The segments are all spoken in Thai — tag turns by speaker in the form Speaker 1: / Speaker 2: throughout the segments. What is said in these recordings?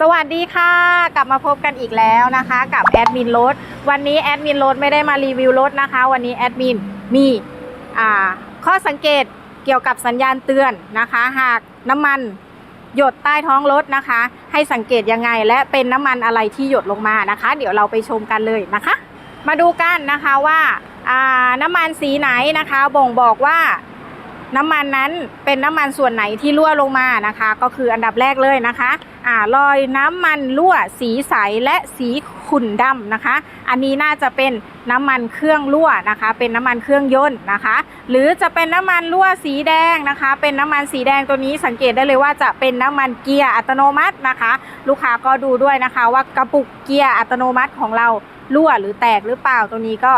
Speaker 1: สวัสดีค่ะ กลับมาพบกันอีกแล้วนะคะ กับแอดมินรถวันนี้แอดมินรถไม่ได้มารีวิวรถนะคะ วันนี้แอดมินมีข้อสังเกตเกี่ยวกับสัญญาณเตือนนะคะ หากน้ำมันหยดใต้ท้องรถนะคะ ให้สังเกตยังไง และเป็นน้ำมันอะไรที่หยดลงมานะคะ เดี๋ยวเราไปชมกันเลยนะคะ มาดูกันนะคะว่าอ่าน้ำมันสีไหนนะคะ บ่งบอกว่า น้ำมันนั้นเป็นน้ำมันส่วนไหนที่รั่วลงมานะคะ ก็คืออันดับแรกเลยนะคะอ่ารอยน้ำมันรั่วสีใสและสีขุ่นดำนะคะ อันนี้น่าจะเป็นน้ำมันเครื่องรั่วนะคะ เป็นน้ำมันเครื่องยนต์นะคะ หรือจะเป็นน้ำมันรั่วสีแดงนะคะ เป็นน้ำมันสีแดงตัวนี้สังเกตได้เลยว่าจะเป็นน้ำมันเกียร์อัตโนมัตินะคะ ลูกค้าก็ดูด้วยนะคะ ว่ากระปุกเกียร์อัตโนมัติของเรารั่วหรือแตกหรือเปล่าตัวนี้ก็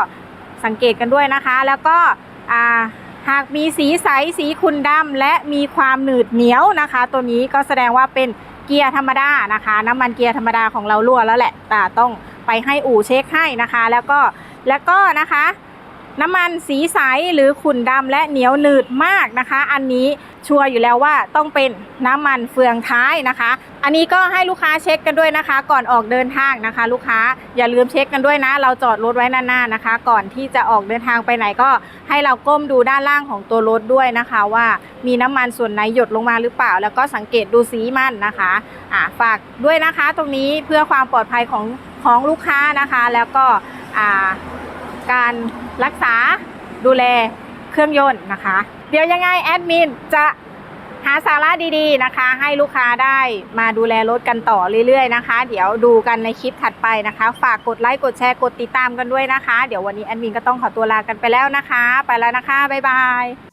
Speaker 1: สังเกตกันด้วยนะคะ แล้วก็อ่า หากมีสีใสสีขุ่นดำและมีความหนืดเหนียวนะคะ ตัวนี้ก็แสดงว่าเป็นเกียร์ธรรมดานะคะ น้ำมันเกียร์ธรรมดาของเรารั่วแล้วแหละแต่ต้องไปให้อู่เช็คให้นะคะ แล้วก็แล้วก็นะคะ น้ำมันสีใสหรือขุ่นดำและเหนียวหนืดมากนะคะ อันนี้ ชัวร์อยู่แล้วว่าต้องเป็นน้ำมันเฟืองท้ายนะคะ อันนี้ก็ให้ลูกค้าเช็คกันด้วยนะคะ ก่อนออกเดินทางนะคะ ลูกค้าอย่าลืมเช็คกันด้วยนะ เราจอดรถไว้นานๆนะคะ ก่อนที่จะออกเดินทางไปไหนก็ให้เราก้มดูด้านล่างของตัวรถด้วยนะคะ ว่ามีน้ำมันส่วนไหนหยดลงมาหรือเปล่า แล้วก็สังเกตดูสีมันนะคะอ่าฝากด้วยนะคะ ตรงนี้เพื่อความปลอดภัยของของลูกค้านะคะ แล้วก็การรักษาดูแลเครื่องยนต์นะคะ เดี๋ยวยังไงแอดมินจะหาสาระดีๆนะคะ ให้ลูกค้าได้มาดูแลรถกันต่อเรื่อยๆนะคะ เดี๋ยวดูกันในคลิปถัดไปนะคะ ฝากกดไลค์กดแชร์กดติดตามกันด้วยนะคะ เดี๋ยววันนี้แอดมินก็ต้องขอตัวลากันไปแล้วนะคะ ไปแล้วนะคะบ๊ายบาย